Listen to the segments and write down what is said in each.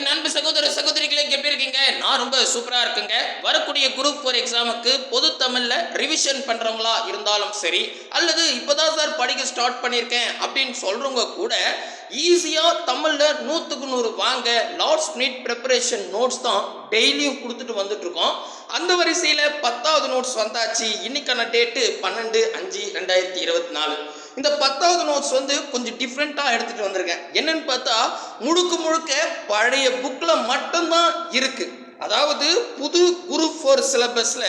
எனக்கு அன்பு சகோதர சகோதரிகளை எப்படி இருக்கீங்க? நான் ரொம்ப சூப்பரா இருக்குங்க. வரக்கூடிய குரூப் ஃபோர் எக்ஸாமுக்கு பொது தமிழ்ல ரிவிஷன் பண்றவங்களா இருந்தாலும் சரி அல்லது இப்போதான் சார் படிக்க ஸ்டார்ட் பண்ணியிருக்கேன் அப்படின்னு சொல்றவங்க கூட ஈஸியா தமிழ்ல நூத்துக்கு நூறு வாங்க லாஸ்ட் மினிட் ப்ரிப்பரேஷன் நோட்ஸ் தான் டெய்லியும் கொடுத்துட்டு வந்துட்டு இருக்கோம் அந்த வரிசையில பத்தாவது நோட்ஸ் வந்தாச்சு. இன்னைக்கான டேட்டு பன்னெண்டு அஞ்சு ரெண்டாயிரத்தி இருபத்தி நாலு. இந்த பத்தாவது நோட்ஸ் வந்து கொஞ்சம் டிஃப்ரெண்ட்டாக எடுத்துகிட்டு வந்திருக்கேன். என்னன்னு பார்த்தா முழுக்க முழுக்க பழைய புக்கில் மட்டும்தான் இருக்குது அதாவது புது குரூப் ஃபோர் சிலபஸில்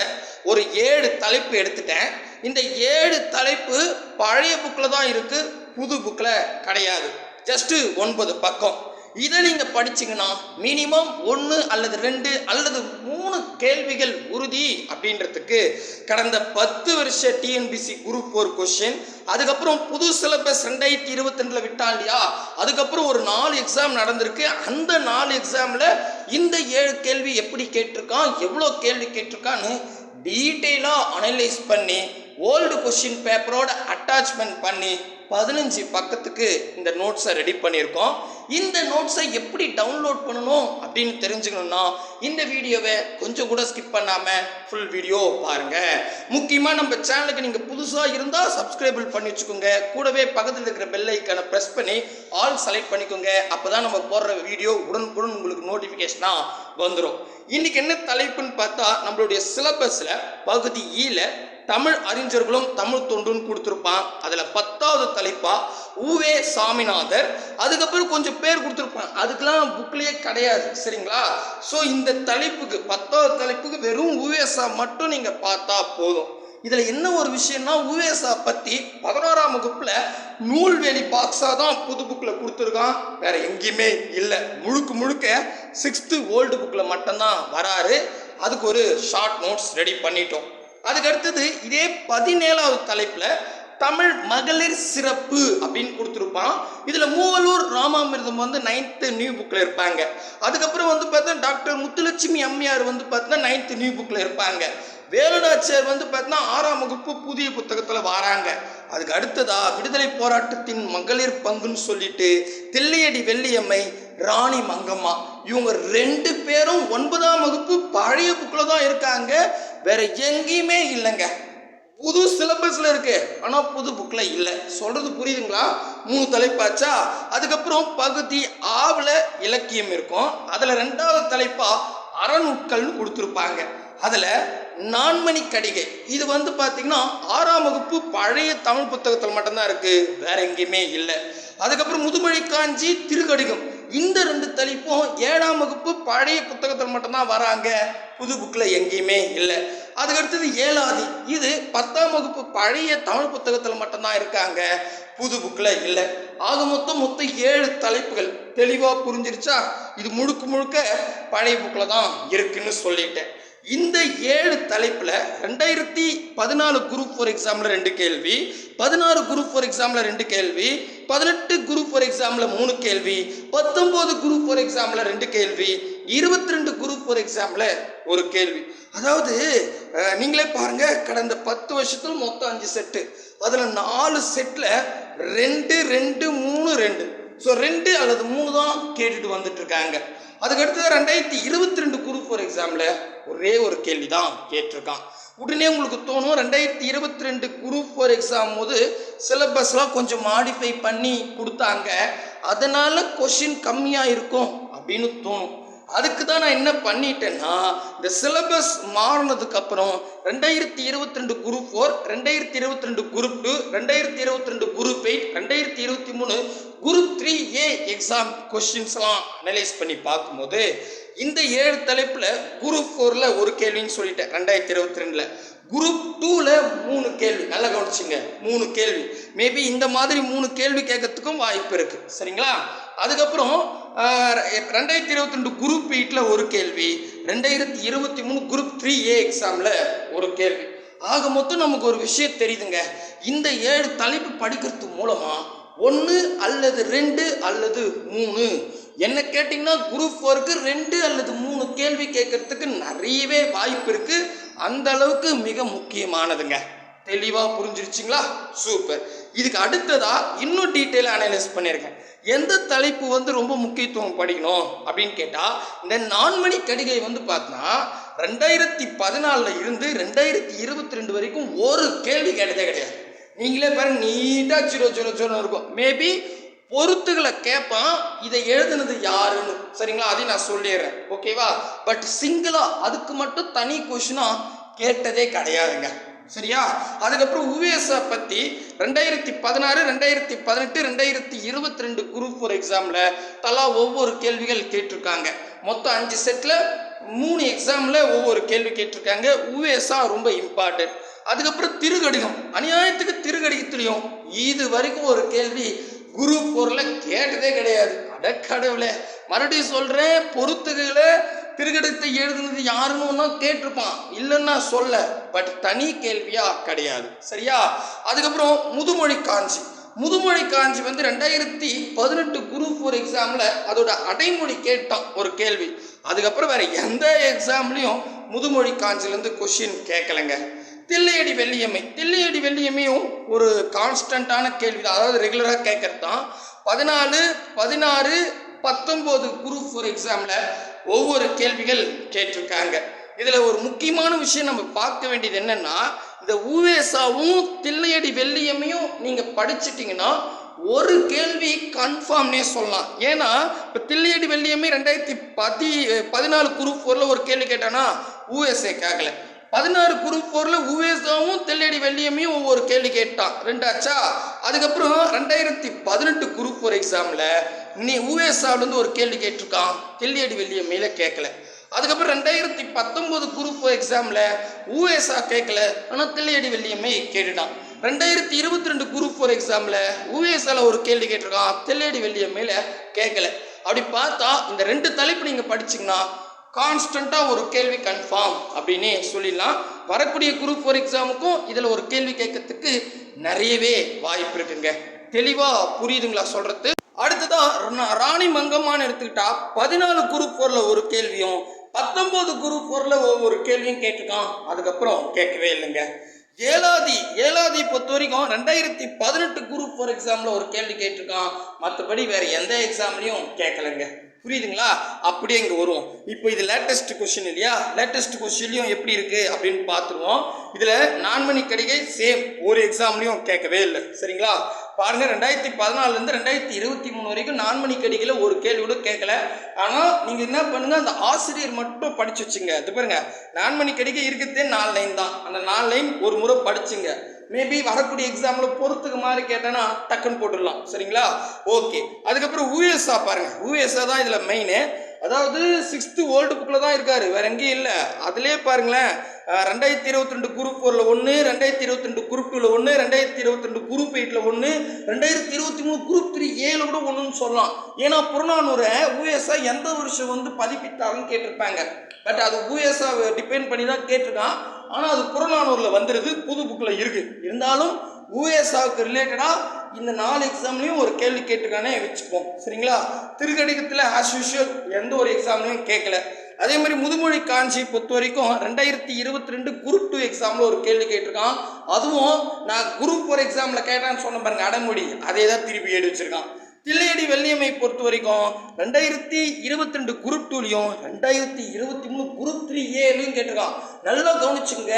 ஒரு ஏழு தலைப்பு எடுத்துட்டேன். இந்த ஏழு தலைப்பு பழைய புக்கில் தான் இருக்குது புது புக்கில் கிடையாது. ஜஸ்ட்டு ஒன்பது பக்கம். இதை நீங்கள் படிச்சீங்கன்னா மினிமம் ஒன்று அல்லது ரெண்டு அல்லது மூணு கேள்விகள் உறுதி அப்படின்றதுக்கு கடந்த பத்து வருஷ டிஎன்பிசி குரூப் ஒரு கொஷின் அதுக்கப்புறம் புது சிலபஸ் ரெண்டாயிரத்தி இருபத்தி ரெண்டில் விட்டா இல்லையா? அதுக்கப்புறம் ஒரு நாலு எக்ஸாம் நடந்திருக்கு. அந்த நாலு எக்ஸாமில் இந்த ஏழு கேள்வி எப்படி கேட்டிருக்கான்? எவ்வளோ கேள்வி கேட்டிருக்கான்னு டீட்டெயிலாக அனலைஸ் பண்ணி ஓல்டு கொஷின் பேப்பரோட அட்டாச்மெண்ட் பண்ணி பதினஞ்சு பக்கத்துக்கு இந்த நோட்ஸை ரெடி பண்ணியிருக்கோம். இந்த நோட்ஸை எப்படி டவுன்லோட் பண்ணணும் அப்படின்னு தெரிஞ்சுக்கணும்னா இந்த வீடியோவை கொஞ்சம் கூட ஸ்கிப் பண்ணாமல் ஃபுல் வீடியோ பாருங்கள் முக்கியமாக நம்ம சேனலுக்கு நீங்கள் புதுசாக இருந்தால் சப்ஸ்கிரைபிள் பண்ணி வச்சுக்கோங்க. கூடவே பக்கத்தில் இருக்கிற பெல் ஐக்கானை ப்ரெஸ் பண்ணி ஆல் செலக்ட் பண்ணிக்கோங்க. அப்போ தான் நம்ம போடுற வீடியோ உடனுக்குடன் உங்களுக்கு நோட்டிஃபிகேஷனாக வந்துடும் இன்னைக்கு என்ன தலைப்புன்னு பார்த்தா நம்மளுடைய சிலபஸில் பகுதி e ஈல தமிழ் அறிஞர்களும் தமிழ் தொண்டுன்னு கொடுத்துருப்பான். அதில் பத்தாவது தலைப்பா? ஊவே சாமிநாதர். அதுக்கப்புறம் கொஞ்சம் பேர் கொடுத்துருப்பாங்க. அதுக்கெல்லாம் புக்லேயே கிடையாது சரிங்களா? ஸோ இந்த தலைப்புக்கு பத்தாவது தலைப்புக்கு வெறும் ஊவேசா மட்டும் நீங்கள் பார்த்தா போதும். இதில் என்ன ஒரு விஷயம்னா உவேசா பற்றி பதினோராம் வகுப்பில் நூல்வேலி பாக்ஸாக தான் புது புக்கில் கொடுத்துருக்கான். வேற எங்கேயுமே இல்லை. முழுக்க முழுக்க சிக்ஸ்த்து ஓல்டு புக்கில் மட்டும்தான் வராரு. அதுக்கு ஒரு ஷார்ட் நோட்ஸ் ரெடி பண்ணிட்டோம். அதுக்கு அடுத்தது இதே பதினேழாவது தலைப்பில் தமிழ் மகளிர் சிறப்பு அப்படின்னு கொடுத்துருப்பான். இதில் மூவலூர் ராமாமிர்தம் வந்து நைன்த்து நியூ புக்கில் இருப்பாங்க. அதுக்கப்புறம் வந்து பார்த்தா டாக்டர் முத்துலட்சுமி அம்மையார் வந்து பார்த்தீங்கன்னா நைன்த்து நியூ புக்கில் இருப்பாங்க. வேலுநாச்சியார் வந்து பார்த்தீங்கன்னா ஆறாம் வகுப்பு புதிய புத்தகத்தில் வராங்க. அதுக்கு அடுத்ததா விடுதலை போராட்டத்தின் மகளிர் பங்குன்னு சொல்லிட்டு தில்லையடி வெள்ளியம்மை ராணி மங்கம்மா. இவங்க ரெண்டு பேரும் ஒன்பதாம் வகுப்பு பழைய புக்கில் தான் இருக்காங்க. வேற எங்கேயுமே இல்லைங்க. புது சிலபஸில் இருக்கு. ஆனால் புது புக்கில் இல்லை. சொல்றது புரியுதுங்களா? மூணு தலைப்பாச்சா? அதுக்கப்புறம் பகுதி ஆவில் இலக்கியம் இருக்கும். அதில் ரெண்டாவது தலைப்பா அறநூட்கள்னு கொடுத்துருப்பாங்க. அதில் நான்மணி கடிகை. இது வந்து பார்த்திங்கன்னா ஆறாம் வகுப்பு பழைய தமிழ் புத்தகத்தில் மட்டும்தான் இருக்கு. வேற எங்கேயுமே இல்லை. அதுக்கப்புறம் முதுமொழி காஞ்சி திருக்கடிகம். இந்த ரெண்டு தலைப்பும் ஏழாம் வகுப்பு பழைய புத்தகத்தில் மட்டும்தான் வராங்க. புது புக்கில் எங்கேயுமே இல்லை. அதுக்கடுத்தது ஏழாதி. இது பத்தாம் வகுப்பு பழைய தமிழ் புத்தகத்தில் மட்டும்தான் இருக்காங்க. புது புக்கில் இல்லை. ஆக மொத்தம் மொத்தம் ஏழு தலைப்புகள். தெளிவாக புரிஞ்சிருச்சா? இது முழுக்க முழுக்க பழைய புக்கில் தான் இருக்குன்னு சொல்லிட்டேன். இந்த ஏழு தலைப்பில் ரெண்டாயிரத்தி பதினாலு குரூப் ஃபோர் எக்ஸாமில் ரெண்டு கேள்வி பதினாறு குரூப் ஃபோர் எக்ஸாமில் ரெண்டு கேள்வி பதினெட்டு குரூப் ஃபோர் எக்ஸாமில் மூணு கேள்வி பத்தொம்போது குரூப் ஃபோர் எக்ஸாமில் ரெண்டு கேள்வி இருபத்தி ரெண்டு குரூப் ஃபோர் எக்ஸாமில் ஒரு கேள்வி. அதாவது நீங்களே பாருங்கள் கடந்த பத்து வருஷத்தில் மொத்தம் அஞ்சு செட்டு அதில் நாலு செட்டில் ரெண்டு ரெண்டு மூணு ரெண்டு. ஸோ ரெண்டு அல்லது மூணு தான் கேட்டுட்டு வந்துட்டு இருக்காங்க. அதுக்கடுத்து ரெண்டாயிரத்தி இருபத்தி ரெண்டு குரூப் ஃபோர் எக்ஸாமில் ஒரே ஒரு கேள்வி தான் கேட்டிருக்கான். உடனே உங்களுக்கு தோணும் ரெண்டாயிரத்தி இருபத்தி ரெண்டு குரூப் ஃபோர் எக்ஸாம் போது சிலபஸ்லாம் கொஞ்சம் மாடிஃபை பண்ணி கொடுத்தாங்க. அதனால் கொஷின் கம்மியாக இருக்கும் அப்படின்னு தோணும். அதுக்கு தான் நான் என்ன பண்ணிட்டேன்னா இந்த சிலபஸ் மாறினதுக்கப்புறம் ரெண்டாயிரத்தி இருபத்தி ரெண்டு குரூப் ஃபோர் ரெண்டாயிரத்தி இருபத்தி ரெண்டு குரூப் டூ ரெண்டாயிரத்தி இருபத்தி ரெண்டு குரூப் எயிட் ரெண்டாயிரத்தி இருபத்தி மூணு குரூப் த்ரீ ஏ எக்ஸாம் கொஸ்டின்ஸ்லாம் அனலைஸ் பண்ணி பார்க்கும்போது இந்த ஏழு தலைப்பில் குரூப் ஃபோரில் ஒரு கேள்வின்னு சொல்லிட்டேன் ரெண்டாயிரத்தி இருபத்தி ரெண்டில் குரூப் டூவில் மூணு கேள்வி. நல்லா கவனிச்சிங்க. மூணு கேள்வி. மேபி இந்த மாதிரி மூணு கேள்வி கேட்கறதுக்கும் வாய்ப்பு இருக்குது சரிங்களா? அதுக்கப்புறம் ரெண்டாயிரத்தி இருபத்தி ரெண்டு குரூப் எயிட்டில் ஒரு கேள்வி ரெண்டாயிரத்தி இருபத்தி மூணு குரூப் த்ரீ ஏ எக்ஸாமில் ஒரு கேள்வி. ஆக மொத்தம் நமக்கு ஒரு விஷயம் தெரியுதுங்க. இந்த ஏழு தலைப்பு படிக்கிறது மூலமாக ஒன்று அல்லது ரெண்டு அல்லது மூணு என்ன கேட்டிங்கன்னா குரூப் ஃபோருக்கு ரெண்டு அல்லது மூணு கேள்வி கேட்கறதுக்கு நிறையவே வாய்ப்பு இருக்கு. அந்த அளவுக்கு மிக முக்கியமானதுங்க. தெளிவாக புரிஞ்சிருச்சுங்களா? சூப்பர் இதுக்கு அடுத்ததா இன்னும் டீட்டெயிலாக அனலைஸ் பண்ணியிருக்கேன் எந்த தலைப்பு வந்து ரொம்ப முக்கியத்துவம் படிக்கணும் அப்படின்னு கேட்டால் இந்த நான்மணி கடிகை வந்து பார்த்தா ரெண்டாயிரத்தி பதினாலில் இருந்து ரெண்டாயிரத்தி இருபத்தி ரெண்டு வரைக்கும் ஒரு கேள்வி கேட்டதே கிடையாது. நீங்களே பாருங்க நீட்டாக ஜீரோ ஜீரோ ஜீரோ இருக்கும். மேபி பொருத்துகளை கேட்பான் இதை எழுதுனது யாருன்னு. சரிங்களா? அதையும் நான் சொல்லிடுறேன். ஓகேவா? பட் சிங்கிளா அதுக்கு மட்டும் தனி கொஷினா கேட்டதே கிடையாதுங்க. சரியா? அதுக்கப்புறம் உவேசா பத்தி ரெண்டாயிரத்தி பதினாறு ரெண்டாயிரத்தி பதினெட்டு ரெண்டாயிரத்தி இருபத்தி ரெண்டு குரூப் ஃபோர் எக்ஸாம்ல தலா ஒவ்வொரு கேள்விகள் கேட்டிருக்காங்க. மொத்தம் அஞ்சு செட்ல மூணு எக்ஸாம்ல ஒவ்வொரு கேள்வி கேட்டிருக்காங்க. உவேசா ரொம்ப இம்பார்ட்டன்ட் அதுக்கப்புறம் திருகடிகம். அநியாயத்துக்கு திருகடிகத்துலையும் இது வரைக்கும் ஒரு கேள்வி குரு பொருளை கேட்டதே கிடையாது. அடக்கடவுளே மறுபடியும் சொல்றேன் பொறுத்துகளை திருகடத்தை எழுதுனது யாருன்னு கேட்டிருப்பான். இல்லைன்னா சொல்ல பட் தனி கேள்வியா கிடையாது. சரியா? அதுக்கப்புறம் முதுமொழி காஞ்சி. முதுமொழி காஞ்சி வந்து ரெண்டாயிரத்தி பதினெட்டு குரூப் ஃபோர் எக்ஸாமில் அதோட அடைமொழி கேட்டான் ஒரு கேள்வி. அதுக்கப்புறம் வேற எந்த எக்ஸாம்லையும் முதுமொழி காஞ்சிலேருந்து கொஷின் கேட்கலங்க. தில்லையடி வெள்ளியம்மை. தில்லையடி வெள்ளியம்மையும் ஒரு கான்ஸ்டண்ட்டான கேள்வி தான். அதாவது ரெகுலராக கேட்கறது தான். பதினாலு பதினாறு பத்தொம்போது குரூப் ஃபோர் எக்ஸாமில் ஒவ்வொரு கேள்விகள் கேட்டிருக்காங்க. இதில் ஒரு முக்கியமான விஷயம் நம்ம பார்க்க வேண்டியது என்னென்னா இந்த ஊவேசாவும் தில்லையடி வெள்ளியம்மையும் நீங்கள் படிச்சிட்டிங்கன்னா ஒரு கேள்வி கன்ஃபார்ம்னே சொல்லலாம். ஏன்னா இப்போ தில்லையடி வெள்ளியம்மை ரெண்டாயிரத்தி பதி பதினாலு குரூப் ஃபோரில் ஒரு கேள்வி கேட்டானா ஊஎஸ்ஏ கேட்கல பதினாறு குரூப் ஃபோரில் உவேசாவும் தெல்லடி வெள்ளியமையும் ஒவ்வொரு கேள்வி கேட்டான். ரெண்டாச்சா? அதுக்கப்புறம் ரெண்டாயிரத்தி பதினெட்டு குரூப் ஃபோர் எக்ஸாமில் நீ உவேசாவிலேருந்து ஒரு கேள்வி கேட்டிருக்கான். தெல்லியடி வெள்ளியம்மையில் கேட்கல. அதுக்கப்புறம் ரெண்டாயிரத்தி பத்தொம்போது குரூப் ஃபோர் எக்ஸாமில் ஊஎஸ்ஆ கேட்கல. ஆனால் தெல்லியடி வெள்ளியம்மை கேட்டுட்டான். ரெண்டாயிரத்தி இருபத்தி ரெண்டு குரூப் ஃபோர் எக்ஸாமில் ஊஎஸ்ஆல ஒரு கேள்வி கேட்டிருக்கான். தெல்லியடி வெள்ளியம்மையில கேட்கல. அப்படி பார்த்தா இந்த ரெண்டு தலைப்பு நீங்கள் படிச்சிங்கன்னா கான்ஸ்டண்ட்டாக ஒரு கேள்வி கன்ஃபார்ம் அப்படின்னு சொல்லிடலாம். வரக்கூடிய குரூப் ஃபோர் எக்ஸாமுக்கும் இதில் ஒரு கேள்வி கேட்கறதுக்கு நிறையவே வாய்ப்பு இருக்குங்க. தெளிவாக புரியுதுங்களா சொல்கிறது அடுத்ததான் ராணி மங்கம்மான்னு எடுத்துக்கிட்டா பதினாலு குரூப் ஃபோரில் ஒரு கேள்வியும் பத்தொம்போது குரூப் ஃபோரில் ஒவ்வொரு கேள்வியும் கேட்டிருக்கான். அதுக்கப்புறம் கேட்கவே இல்லைங்க. ஏழாதி ஏழாதி பொறுத்த வரைக்கும் ரெண்டாயிரத்தி பதினெட்டு குரூப் ஃபோர் எக்ஸாமில் ஒரு கேள்வி கேட்டிருக்கான். மற்றபடி வேற எந்த எக்ஸாம்லையும் கேட்கலங்க. புரியுதுங்களா? அப்படியே இங்கே வருவோம். இப்போ இது லேட்டஸ்ட் கொஷின் இல்லையா? லேட்டஸ்ட் கொஷின்லையும் எப்படி இருக்கு அப்படின்னு பார்த்துருவோம். இதில் நான்மணி கடிகை சேம் ஒரு எக்ஸாம்லையும் கேட்கவே இல்லை. சரிங்களா? பாருங்க ரெண்டாயிரத்தி பதினாலுலேருந்து ரெண்டாயிரத்தி இருபத்தி மூணு வரைக்கும் நான்மணி கடிகையில் ஒரு கேள்வி கூட கேட்கல. ஆனால் நீங்கள் என்ன பண்ணுங்க அந்த ஆசிரியர் மட்டும் படிச்சு வச்சுங்க. இது பாருங்க நான்மணி மணிக்கடிக்கு இருக்கிறதே நாலு லைன் தான். அந்த நாலு லைன் ஒரு முறை படிச்சுங்க. மேபி வரக்கூடிய எக்ஸாமில் பொறுத்துக்கு மாதிரி கேட்டேன்னா டக்குன்னு போட்டுடலாம். சரிங்களா? ஓகே அதுக்கப்புறம் யூஎஸ்ஆ பாருங்க. யூஎஸ்ஆ தான் இதில் மெயின் அதாவது சிக்ஸ்த்து ஓல்டு புக்கில் தான் இருக்காரு. வேற எங்கேயும் இல்லை. அதிலே பாருங்களேன் ரெண்டாயிரத்தி இருபத்தி ரெண்டு குரூப் ஃபோரில் ஒன்று ரெண்டாயிரத்தி இருபத்தி ரெண்டு குரூப் டூவில் ஒன்று ரெண்டாயிரத்தி இருபத்தி ரெண்டு குரூப் எயிட்டில் ஒன்று ரெண்டாயிரத்தி இருபத்தி மூணு குரூப் த்ரீ ஏழு கூட ஒன்றுன்னு சொல்லலாம். ஏன்னா புறநானூரை யூஎஸ்ஆ எந்த வருஷம் வந்து பதிப்பித்தாருன்னு கேட்டிருப்பாங்க. பட் அது யூஎஸ்ஆ டிபெண்ட் பண்ணி தான் கேட்டிருக்கான். ஆனால் அது புறநானூரில் வந்துடுது புது புக்கில் இருக்குது இருந்தாலும் யூஎஸ்ஆவுக்கு ரிலேட்டடாக இந்த நாலு எக்ஸாம்லேயும் ஒரு கேள்வி கேட்டிருக்கானே வச்சுப்போம் சரிங்களா? திருக்கடிகத்தில் ஆஸ் யூஷுவல் எந்த ஒரு எக்ஸாம்லையும் கேட்கல அதே மாதிரி முதுமொழி காஞ்சி பொறுத்த வரைக்கும் ரெண்டாயிரத்தி இருபத்தி ரெண்டு குரூப் டூ எக்ஸாமில் ஒரு கேள்வி கேட்டிருக்கான். அதுவும் நான் குரூப் ஃபோர் எக்ஸாமில் கேட்டான்னு சொன்ன பாருங்க அடமொழி அதே தான் திருப்பி ஏடி வச்சிருக்கான். தில்லையடி வெள்ளியம்மை பொறுத்த வரைக்கும் ரெண்டாயிரத்தி இருபத்தி ரெண்டு குரூப் டூலையும் ரெண்டாயிரத்தி இருபத்தி மூணு குரூப் த்ரீ ஏலையும் கேட்டிருக்கான். நல்லா கவனிச்சுங்க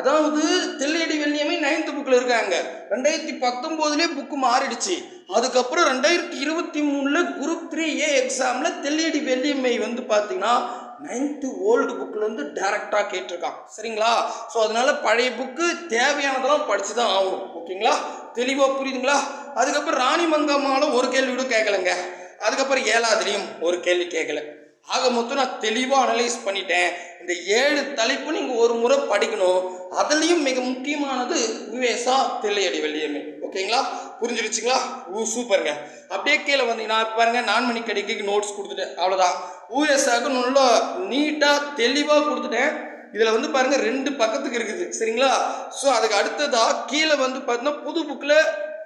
அதாவது தில்லையடி வெள்ளியம்மை நைன்த் புக்கில் இருக்காங்க. ரெண்டாயிரத்தி பத்தொம்போதுலேயே புக்கு மாறிடுச்சு. அதுக்கப்புறம் ரெண்டாயிரத்தி இருபத்தி மூணில் குரூப் த்ரீ ஏ எக்ஸாமில் தில்லையடி வெள்ளியம்மை வந்து பார்த்தீங்கன்னா நைன்த்து ஓல்டு புக்கிலேருந்து டேரெக்டாக கேட்டிருக்கான். சரிங்களா? ஸோ அதனால பழைய புக்கு தேவையானதெல்லாம் படித்து தான் ஆகும் ஓகேங்களா? தெளிவாக புரியுதுங்களா? அதுக்கப்புறம் ராணி மங்கம்மாவில் ஒரு கேள்வி கூட கேட்கலங்க. அதுக்கப்புறம் ஏழாவதுலேயும் ஒரு கேள்வி கேட்கல. ஆக மொத்தம் நான் தெளிவாக அனலைஸ் பண்ணிட்டேன். இந்த ஏழு தலைப்பு நீங்கள் ஒரு முறை படிக்கணும். அதுலேயும் மிக முக்கியமானது உவேசா தில்லையடி வெள்ளியம்மை ஓகேங்களா? புரிஞ்சிருச்சுங்களா? ஊ சூப்பருங்க. அப்படியே கீழே வந்தீங்கன்னா பாருங்க நான் மணி கடைக்கு நோட்ஸ் கொடுத்துட்டேன். அவ்வளோதான் யூஎஸ்ஆக்கு நல்லா நீட்டாக தெளிவாக கொடுத்துட்டேன். இதில் வந்து பாருங்கள் ரெண்டு பக்கத்துக்கு இருக்குது. சரிங்களா? ஸோ அதுக்கு அடுத்ததாக கீழே வந்து பார்த்தீங்கன்னா புது புக்கில்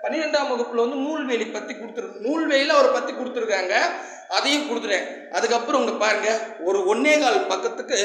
பன்னிரெண்டாம் வகுப்பில் வந்து நூல்வேலி பற்றி கொடுத்துரு நூல்வேலியில் அவரை பற்றி கொடுத்துருக்காங்க. அதையும் கொடுத்துட்டேன். அதுக்கப்புறம் உங்க பாருங்க ஒரு ஒன்னே கால் பக்கத்துக்கு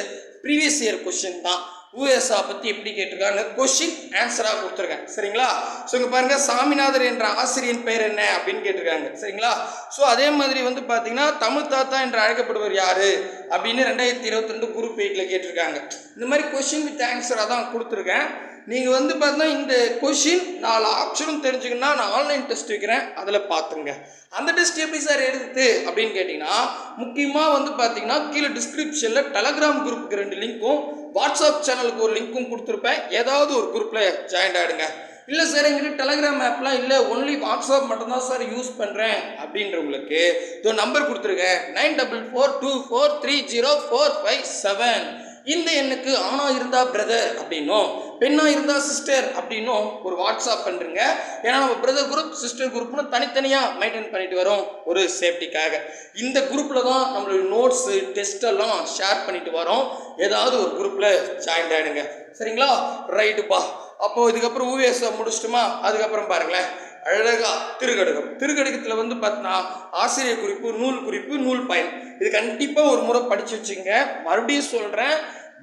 ப்ரீவியஸ் இயர் கொஸ்டின் தான். யூஎஸ்ஆ பற்றி எப்படி கேட்டிருக்காங்க கொஷின் ஆன்சராக கொடுத்துருக்கேன். சரிங்களா? ஸோ இங்கே பாருங்க சாமிநாதர் என்ற ஆசிரியரின் பெயர் என்ன அப்படின்னு கேட்டிருக்காங்க. சரிங்களா? ஸோ அதே மாதிரி வந்து பார்த்தீங்கன்னா தமிழ் தாத்தா என்று அழைக்கப்படுவர் யாரு? அப்படின்னு ரெண்டாயிரத்தி இருபத்தி ரெண்டு குரூப் எயிட்டில் கேட்டிருக்காங்க. இந்த மாதிரி கொஷின் வித் ஆன்சராக தான் கொடுத்துருக்கேன். நீங்கள் வந்து பார்த்தீங்கன்னா இந்த கொஷின் நாலு ஆப்ஷனும் தெரிஞ்சுக்கணும்னா நான் ஆன்லைன் டெஸ்ட் வைக்கிறேன். அதில் பார்த்துங்க அந்த டெஸ்ட் எப்படி சார் எடுத்து? அப்படின்னு கேட்டிங்கன்னா முக்கியமாக வந்து பார்த்தீங்கன்னா கீழே டிஸ்கிரிப்ஷனில் டெலகிராம் குரூப்புக்கு ரெண்டு லிங்க்கும் வாட்ஸ்அப் சேனலுக்கு ஒரு லிங்க்கும் கொடுத்துருப்பேன். ஏதாவது ஒரு குரூப்பில் ஜாயின் ஆகிடுங்க இல்லை சார் எங்கிட்ட டெலகிராம் ஆப்லாம் இல்லை. ஒன்லி வாட்ஸ்அப் மட்டும்தான் சார் யூஸ் பண்ணுறேன் அப்படின்றவங்களுக்கு இதோ நம்பர் கொடுத்துருக்கேன் nine double four two four three zero four five seven. இந்த எண்ணுக்கு ஆனால் இருந்தா பிரதர் அப்படின்னும். பெண்ணா இருந்தா சிஸ்டர் அப்படின்னும் ஒரு வாட்ஸ்அப் பண்ணுறங்க ஏன்னா நம்ம பிரதர் குரூப் சிஸ்டர் குரூப்னு தனித்தனியாக மெயின்டைன் பண்ணிட்டு வரோம் ஒரு சேஃப்டிக்காக இந்த குரூப்பில் தான் நம்மளுடைய நோட்ஸு டெஸ்ட் எல்லாம் ஷேர் பண்ணிட்டு வரோம். ஏதாவது ஒரு குரூப்பில் ஜாயின் ஆகிடுங்க சரிங்களா? ரைட்டுப்பா அப்போது இதுக்கப்புறம் ஊவேச முடிச்சிட்டுமா? அதுக்கப்புறம் பாருங்களேன். அழகா திருக்கடுகம் திருக்கடுகத்தில் வந்து பார்த்தீங்கன்னா ஆசிரியர் குறிப்பு நூல் குறிப்பு நூல் பயன். இது கண்டிப்பாக ஒரு முறை படித்து வச்சுங்க மறுபடியும் சொல்கிறேன்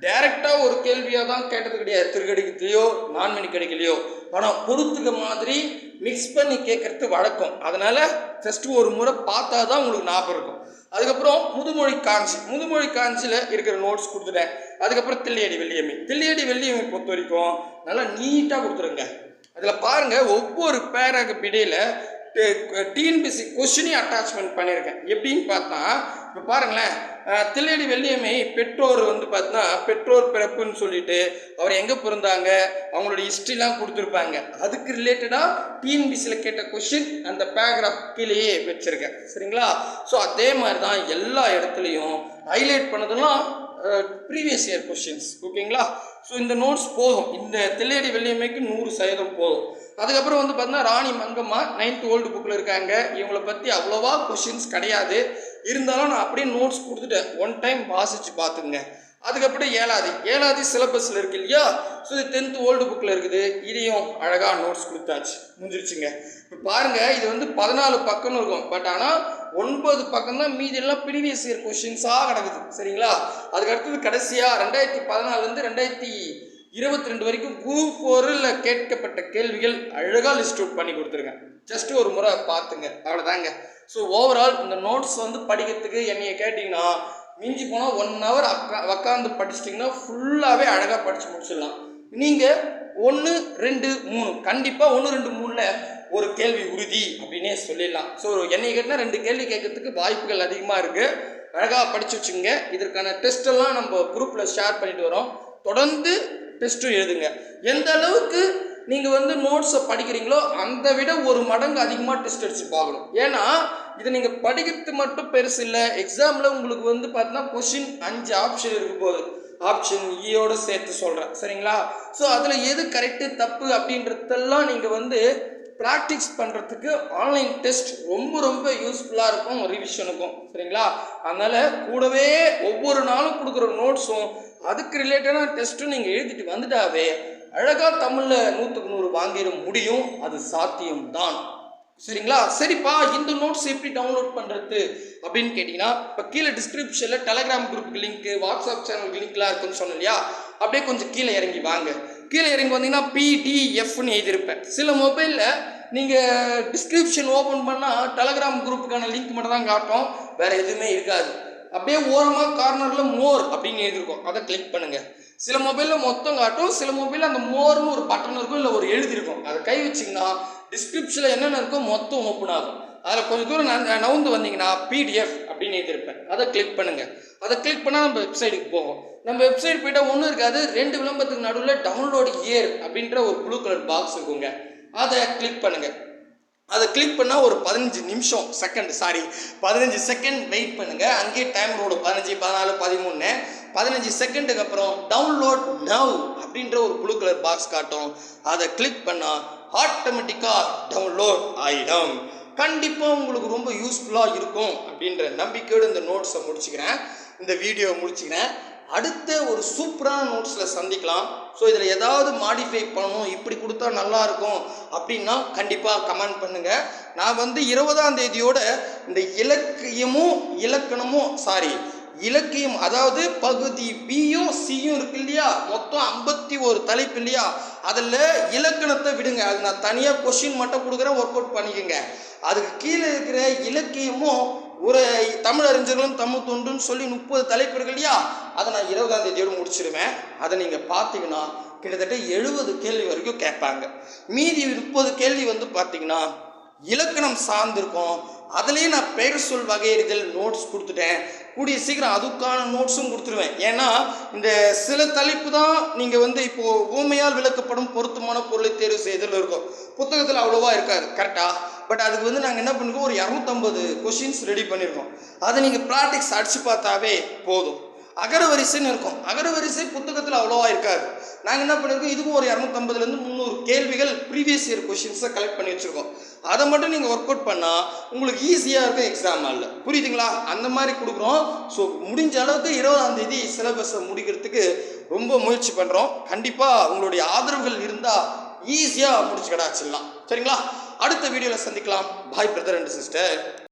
டைரெக்டாக ஒரு கேள்வியாக தான் கேட்டது கிடையாது. திருக்கடிக்கத்துலையோ நான்மணி கிடைக்கலையோ. ஆனால் பொறுத்துக்க மாதிரி மிக்ஸ் பண்ணி கேட்குறது வழக்கம். அதனால் ஜஸ்ட்டு ஒரு முறை பார்த்தா தான் உங்களுக்கு ஞாபகம் இருக்கும். அதுக்கப்புறம் முதுமொழி காஞ்சி. முதுமொழி காஞ்சியில் இருக்கிற நோட்ஸ் கொடுத்துட்டேன். அதுக்கப்புறம் தில்லையடி வெள்ளியம்மை. தில்லையடி வெள்ளியம்மை பொறுத்த வரைக்கும் நல்லா நீட்டாக கொடுத்துருங்க. அதில் பாருங்கள் ஒவ்வொரு பேராக இடையில டிஎன்பிசி கொஷினையும் அட்டாச்மெண்ட் பண்ணியிருக்கேன். எப்படின்னு பார்த்தா இப்போ பாருங்களேன் தில்லையடி வெள்ளியம்மை பெற்றோர் வந்து பார்த்தீங்கன்னா பெற்றோர் பிறப்புன்னு சொல்லிட்டு அவர் எங்கே பிறந்தாங்க அவங்களோட ஹிஸ்ட்ரிலாம் கொடுத்துருப்பாங்க. அதுக்கு ரிலேட்டடாக டிஎன்பிசியில் கேட்ட கொஷின் அந்த பேராகிராஃப் கீழேயே வச்சுருக்கேன். சரிங்களா? ஸோ அதே மாதிரி தான் எல்லா இடத்துலையும் ஹைலைட் பண்ணதெல்லாம் ப்ரீவியஸ் இயர் கொஷின்ஸ் ஓகேங்களா ஸோ இந்த நோட்ஸ் போதும். இந்த தில்லையடி வெள்ளியம்மைக்கு நூறு சதவீதம் போதும். அதுக்கப்புறம் வந்து பார்த்தீங்கன்னா ராணி மங்கம்மா நைன்த் ஓல்டு புக்கில் இருக்காங்க. இவங்களை பற்றி அவ்வளோவா கொஷின்ஸ் கிடையாது. இருந்தாலும் நான் அப்படியே நோட்ஸ் கொடுத்துட்டேன் ஒன் டைம் வாசித்து பார்த்துங்க அதுக்கப்புறம் ஏழாதி. ஏழாதி சிலபஸில் இருக்கு இல்லையா? ஸோ இது டென்த் ஓல்டு புக்கில் இருக்குது. இதையும் அழகாக நோட்ஸ் கொடுத்தாச்சு. முடிஞ்சிருச்சுங்க. இப்போ பாருங்கள் இது வந்து பதினாலு பக்கம்னு இருக்கும். பட் ஆனால் ஒன்பது பக்கம் தான் மீதி எல்லாம் ப்ரீவியஸ் இயர் கொஷின்ஸாக கிடக்குது. சரிங்களா? அதுக்கு அடுத்தது கடைசியாக ரெண்டாயிரத்தி பதினாலுலேருந்து ரெண்டாயிரத்தி இருபத்தி ரெண்டு வரைக்கும் குரூப் ஃபோரில் கேட்கப்பட்ட கேள்விகள் அழகாக லிஸ்ட் அவுட் பண்ணி கொடுத்துருக்கேன் ஜஸ்ட் ஒரு முறை பார்த்துங்க. அவ்வளோதாங்க ஸோ ஓவரால் இந்த நோட்ஸ் வந்து படிக்கிறதுக்கு என்னைய கேட்டிங்கன்னா மிஞ்சி போனால் ஒன் ஹவர் அக்கா உக்காந்து படிச்சிட்டிங்கன்னா ஃபுல்லாகவே அழகாக படித்து முடிச்சிடலாம். நீங்கள் ஒன்று ரெண்டு மூணு. கண்டிப்பாக ஒன்று ரெண்டு மூணில் ஒரு கேள்வி உறுதி அப்படின்னே சொல்லிடலாம். ஸோ என்னை கேட்டால் ரெண்டு கேள்வி கேட்கறதுக்கு வாய்ப்புகள் அதிகமாக இருக்குது அழகாக படித்து வச்சுங்க இதற்கான டெஸ்ட்டெல்லாம் நம்ம குரூப்பில் ஷேர் பண்ணிட்டு வரோம். தொடர்ந்து டெஸ்ட்டும் எழுதுங்க. எந்த அளவுக்கு நீங்கள் வந்து நோட்ஸை படிக்கிறீங்களோ அந்த விட ஒரு மடங்கு அதிகமாக டெஸ்ட் அடிச்சு பார்க்கணும். ஏன்னா இதை நீங்கள் படிக்கிறது மட்டும் பெருசு இல்லை. எக்ஸாமில் உங்களுக்கு வந்து பார்த்தீங்கன்னா கொஷின் அஞ்சு ஆப்ஷன் இருக்க போகுது. ஆப்ஷன் ஈயோட e சேர்த்து சொல்கிறேன் சரிங்களா? ஸோ அதில் எது கரெக்டு தப்பு அப்படின்றதெல்லாம் நீங்கள் வந்து ப்ராக்டிஸ் பண்ணுறதுக்கு ஆன்லைன் டெஸ்ட் ரொம்ப ரொம்ப யூஸ்ஃபுல்லாக இருக்கும் ரிவிஷனுக்கும் சரிங்களா? அதனால் கூடவே ஒவ்வொரு நாளும் கொடுக்குற நோட்ஸும் அதுக்கு ரிலேட்டடான டெஸ்ட்டும் நீங்கள் எழுதிட்டு வந்துட்டாவே அழகாக தமிழில் நூற்றுக்கு நூறு வாங்கிட முடியும். அது சாத்தியம்தான். சரிங்களா? சரிப்பா இந்த நோட்ஸ் எப்படி டவுன்லோட் பண்ணுறது அப்படின்னு கேட்டிங்கன்னா இப்போ கீழே டிஸ்கிரிப்ஷனில் டெலகிராம் குரூப்புக்கு லிங்க்கு வாட்ஸ்அப் சேனலுக்கு லிங்க்லாம் இருக்குன்னு சொன்னோம் இல்லையா அப்படியே கொஞ்சம் கீழே இறங்கி வாங்க. கீழே இறங்கி வந்தீங்கன்னா பிடிஎஃப்னு எழுதியிருப்பேன். சில மொபைலில் நீங்கள் டிஸ்கிரிப்ஷன் ஓப்பன் பண்ணால் டெலகிராம் குரூப்புக்கான லிங்க் மட்டும் தான் காட்டும். வேறு எதுவுமே இருக்காது. அப்படியே ஓரமாக கார்னரில் மோர் அப்படின்னு எழுதியிருக்கோம். அதை கிளிக் பண்ணுங்கள் சில மொபைலில் மொத்தம் காட்டும் சில மொபைலில் அந்த மோர்னு ஒரு பட்டன் இருக்கும் இல்லை ஒரு எழுதி இருக்கும் அதை கை வச்சிங்கன்னா டிஸ்கிரிப்ஷனில் என்னென்ன இருக்கோ மொத்தம் ஓப்பன் ஆகும். அதில் கொஞ்சம் தூரம் நான் நவுந்து வந்தீங்கன்னா பிடிஎஃப் அப்படின்னு எழுதியிருப்பேன். அதை கிளிக் பண்ணுங்கள் அதை கிளிக் பண்ணால் நம்ம வெப்சைட்டுக்கு போகும். நம்ம வெப்சைட் போயிட்டால் ஒன்றும் இருக்காது. ரெண்டு விளம்பரத்துக்கு நடுவில் டவுன்லோடு இயர் அப்படின்ற ஒரு ப்ளூ கலர் பாக்ஸ் இருக்குங்க. அதை கிளிக் பண்ணுங்கள் அதை கிளிக் பண்ணால் ஒரு பதினஞ்சு நிமிஷம் செகண்ட் சாரி பதினஞ்சு செகண்ட் வெயிட் பண்ணுங்கள் அங்கேயே டைம் ரோடு பதினஞ்சு பதினாலு பதிமூணு பதினஞ்சு செகண்டுக்கு அப்புறம் டவுன்லோட் நவ் அப்படின்ற ஒரு ப்ளூ கலர் பாக்ஸ் காட்டும். அதை கிளிக் பண்ணால் ஆட்டோமேட்டிக்காக டவுன்லோட் ஆகிடும் கண்டிப்பாக உங்களுக்கு ரொம்ப யூஸ்ஃபுல்லாக இருக்கும் அப்படின்ற நம்பிக்கையோடு இந்த நோட்ஸை முடிச்சுக்கிறேன். இந்த வீடியோவை முடிச்சுக்கிறேன். அடுத்த ஒரு சூப்பரான நோட்ஸில் சந்திக்கலாம். ஸோ இதில் ஏதாவது மாடிஃபை பண்ணணும் இப்படி கொடுத்தா நல்லா இருக்கும் அப்படின்னா கண்டிப்பாக கமெண்ட் பண்ணுங்கள் நான் வந்து இருபதாம் தேதியோட இந்த இலக்கியமும் இலக்கணமும் சாரி இலக்கியம் அதாவது பகுதி பியும் சியும் இருக்கு இல்லையா? மொத்தம் ஐம்பத்தி ஒரு தலைப்பு இல்லையா? அதில் இலக்கணத்தை விடுங்க. அது நான் தனியாக கொஷின் மட்டும் கொடுக்குறேன் ஒர்க் அவுட் பண்ணிக்கோங்க. அதுக்கு கீழே இருக்கிற இலக்கியமும் ஒரு தமிழறிஞர்களும் தமிழ் தொண்டுன்னு சொல்லி முப்பது தலைப்பு இருக்கு இல்லையா? அதை நான் இருபதாம் தேதியோடு முடிச்சிடுவேன் அதை நீங்கள் பார்த்தீங்கன்னா கிட்டத்தட்ட எழுபது கேள்வி வரைக்கும் கேட்பாங்க. மீதி முப்பது கேள்வி வந்து பார்த்தீங்கன்னா இலக்கணம் சார்ந்திருக்கும். அதுலேயே நான் பெயர் சொல் வகையறிதல் நோட்ஸ் கொடுத்துட்டேன். கூடிய சீக்கிரம் அதுக்கான நோட்ஸும் கொடுத்துருவேன். ஏன்னா இந்த சில தலைப்பு தான் நீங்கள் வந்து இப்போது ஊமையால் விளக்கப்படும் பொருத்தமான பொருளை தேர்வு செய்தல் இருக்கும். புத்தகத்தில் அவ்வளோவா இருக்காது கரெக்டாக பட் அதுக்கு வந்து நாங்கள் என்ன பண்ணிருக்கோம்? ஒரு இரநூத்தம்பது கொஷின்ஸ் ரெடி பண்ணியிருக்கோம் அதை நீங்கள் ப்ராக்டிக்ஸ் அடித்து பார்த்தாவே போதும். அகரவரிசைன்னு இருக்கும். அகரவரிசை புத்தகத்தில் அவ்வளோவா இருக்காது. நாங்கள் என்ன பண்ணியிருக்கோம் இதுக்கும் ஒரு இரநூத்தம்பதுலேருந்து முந்நூறு கேள்விகள் ப்ரீவியஸ் இயர் கொஷின்ஸை கலெக்ட் பண்ணி வச்சுருக்கோம். அதை மட்டும் நீங்கள் ஒர்க் அவுட் பண்ணால் உங்களுக்கு ஈஸியாக இருக்கும் எக்ஸாம் இல்லை புரியுதுங்களா? அந்த மாதிரி கொடுக்குறோம். ஸோ முடிஞ்ச அளவுக்கு இருபதாம் தேதி சிலபஸை முடிக்கிறதுக்கு ரொம்ப முயற்சி பண்ணுறோம் கண்டிப்பாக உங்களுடைய ஆதரவுகள் இருந்தால் ஈஸியாக முடிச்சு கிடாச்சிடலாம் சரிங்களா? அடுத்த வீடியோவில் சந்திக்கலாம். பாய் பிரதர் அண்ட் சிஸ்டர்